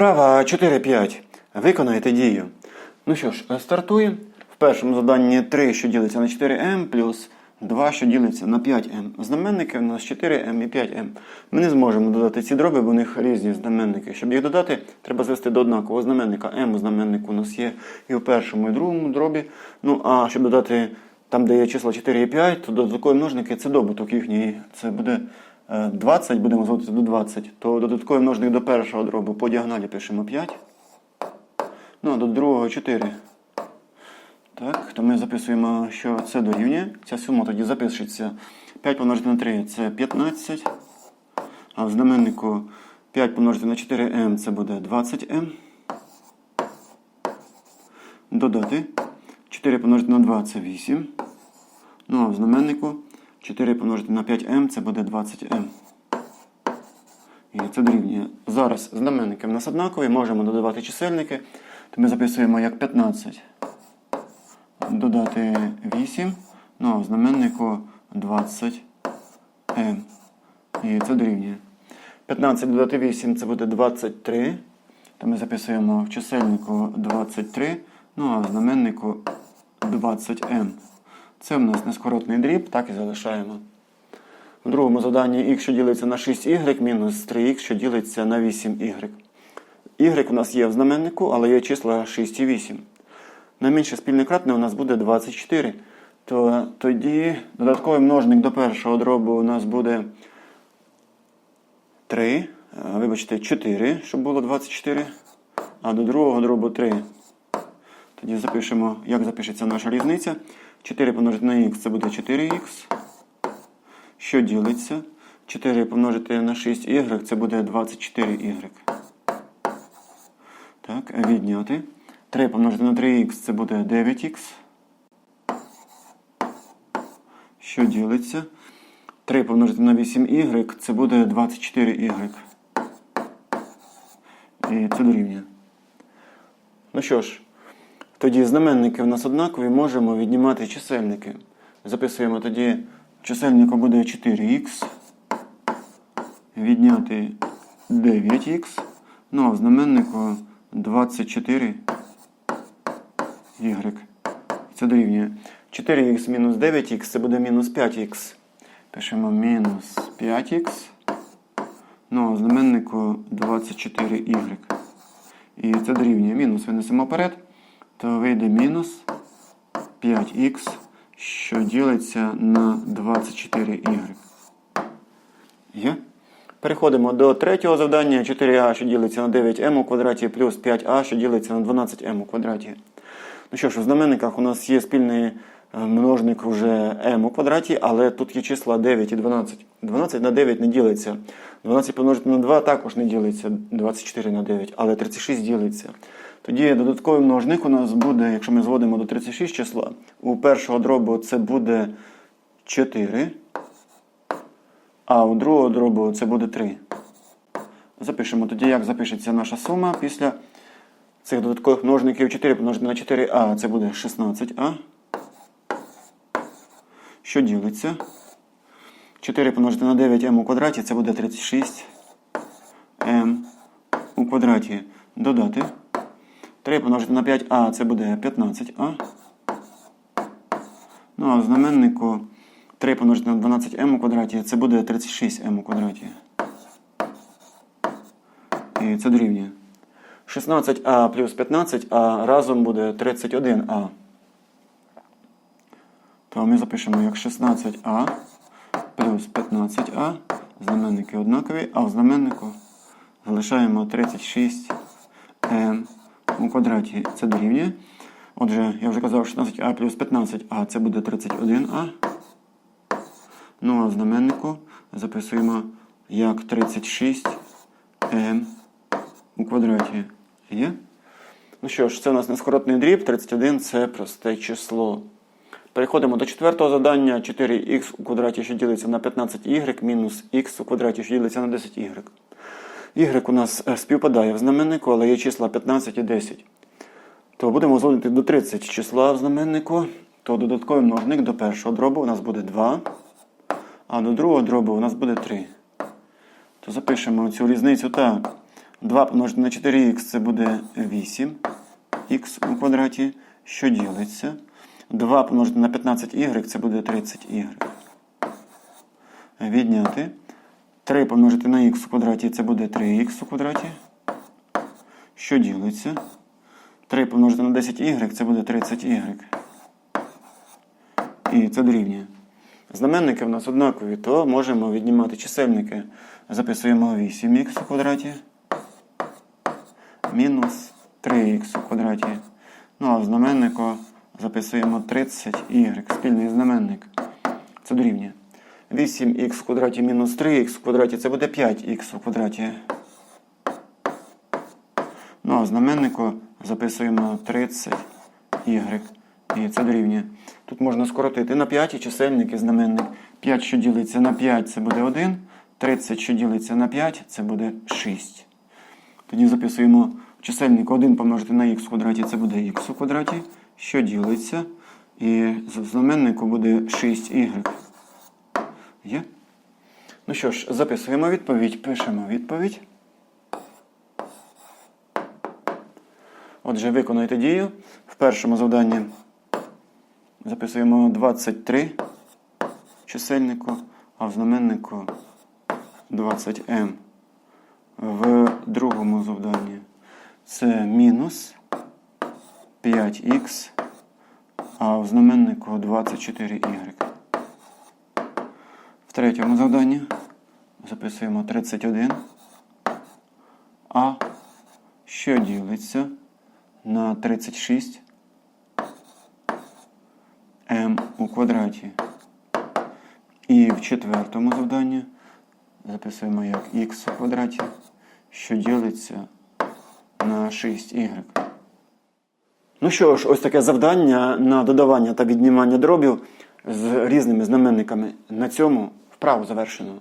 Вправа 4-5. Виконайте дію. Ну що ж, стартуємо. В першому заданні 3, що ділиться на 4m, плюс 2, що ділиться на 5m. Знаменники у нас 4m і 5m. Ми не зможемо додати ці дроби, бо у них різні знаменники. Щоб їх додати, треба звести до однакового знаменника. m у знаменнику у нас є і в першому, і в другому дробі. Ну а щоб додати там, де є числа 4 і 5, то додаткові множники це добуток їхній. Це буде 20, будемо зводити до 20. То додатковий множник до першого дробу по діагоналі пишемо 5. Ну, а до другого 4. Так, то ми записуємо, що це дорівнює. Ця сума тоді запишеться 5 помножити на 3 це 15. А в знаменнику 5 помножити на 4m це буде 20m. Додати. 4 помножити на 2 це 8. Ну а в знаменнику 4 помножити на 5m це буде 20m. І це дорівнює. Зараз знаменники в нас однакові, можемо додавати чисельники. То ми записуємо як 15. Додати 8. Ну а в знаменнику 20m. І це дорівнює. 15 додати 8 це буде 23. То ми записуємо в чисельнику 23. Ну а в знаменнику 20m. Це в нас нескоротний дріб, так і залишаємо. В другому заданні х, що ділиться на 6y, мінус 3х, що ділиться на 8y. Y у нас є в знаменнику, але є числа 6 і 8. Найменше спільне кратне у нас буде 24. То тоді додатковий множник до першого дробу у нас буде 3. Вибачте, 4, щоб було 24. А до другого дробу 3. Тоді запишемо, як запишеться наша різниця. 4 помножити на х це буде 4х. Що ділиться? 4 помножити на 6y це буде 24y. Так, відняти. 3 помножити на 3х це буде 9х. Що ділиться? 3 помножити на 8y це буде 24y. І це дорівнює. Ну що ж, тоді знаменники в нас однакові, можемо віднімати чисельники. Записуємо тоді, чисельнику буде 4х, відняти 9х, ну а в знаменнику 24y. Це дорівнює. 4х мінус 9х це буде мінус 5х. Пишемо мінус 5х. Ну, а в знаменнику 24y. І це дорівнює. Мінус винесемо вперед, то вийде мінус 5х, що ділиться на 24y. Є? Переходимо до третього завдання. 4а, що ділиться на 9m у квадраті, плюс 5а, що ділиться на 12m у квадраті. Ну що ж, у знаменниках у нас є спільний е, множник вже m у квадраті, але тут є числа 9 і 12. 12 на 9 не ділиться. 12 помножити на 2 також не ділиться. 24 на 9, але 36 ділиться. Тоді додатковий множник у нас буде, якщо ми зводимо до 36 числа, у першого дробу це буде 4, а у другого дробу це буде 3. Запишемо тоді, як запишеться наша сума після цих додаткових множників 4 помножити на 4а, це буде 16а. Що ділиться? 4 помножити на 9m у квадраті, це буде 36m у квадраті. Додати. 3 помножити на 5а, це буде 15а. Ну а в знаменнику 3 помножити на 12m у квадраті, це буде 36m у квадраті. І це дорівнює. 16а плюс 15а разом буде 31а. То ми запишемо як 16а плюс 15а. Знаменники однакові, а в знаменнику залишаємо 36m у квадраті. Це дорівнює. Отже, я вже казав, 16а плюс 15а це буде 31а. Ну а в знаменнику записуємо як 36m у квадраті. Є? Ну що ж, це у нас нескоротний дріб, 31 це просте число. Переходимо до четвертого завдання. 4х у квадраті, що ділиться на 15y, мінус х у квадраті, що ділиться на 10y. Y у нас е, співпадає в знаменнику, але є числа 15 і 10. То будемо зводити до 30 числа в знаменнику, то додатковий множник до першого дробу у нас буде 2, а до другого дробу у нас буде 3. То запишемо цю різницю так. 2 помножити на 4х це буде 8х у квадраті, що ділиться. 2 помножити на 15y це буде 30y. Відняти. 3 помножити на х у квадраті це буде 3х у квадраті. Що ділиться? 3 помножити на 10y це буде 30y. І це дорівнює. Знаменники в нас однакові, то можемо віднімати чисельники. Записуємо 8х у квадраті мінус 3х у квадраті. Ну а в знаменнику записуємо 30y, спільний знаменник. Це дорівнює. 8х в квадраті мінус 3х в квадраті це буде 5х у квадраті. Ну а в знаменнику записуємо 30y. І це дорівнює. Тут можна скоротити на 5 і чисельник і знаменник. 5, що ділиться на 5, це буде 1. 30, що ділиться на 5, це буде 6. Тоді записуємо чисельник 1 помножити на х в квадраті, це буде х у квадраті, що ділиться. І в знаменнику буде 6y. Є? Ну що ж, записуємо відповідь, пишемо відповідь. Отже, виконуйте дію. В першому завданні записуємо 23 чисельнику, а в знаменнику 20m. В другому завданні це мінус 5х, а в знаменнику 24y. Третьому завданні записуємо 31, а що ділиться на 36 м у квадраті. І в четвертому завданні записуємо як х у квадраті, що ділиться на 6y. Ну що ж, ось таке завдання на додавання та віднімання дробів з різними знаменниками. На цьому вправу завершено.